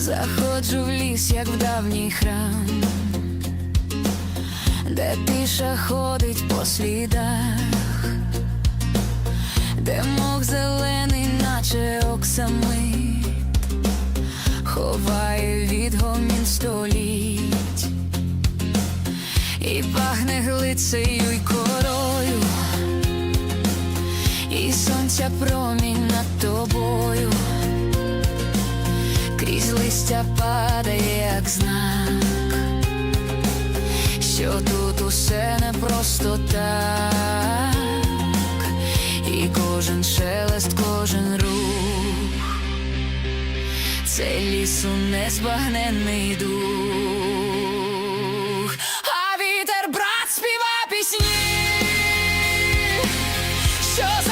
Заходжу в ліс, як в давній храм, де тиша ходить по слідах, де мох зелений, наче оксамит, ховає відгомін століть, і пахне глицею й корою, і сонця промінь із листя падає, як знак, що тут усе не просто так, і кожен шелест, кожен рух, це лісу незбагненний дух, а вітер брат співа пісні. що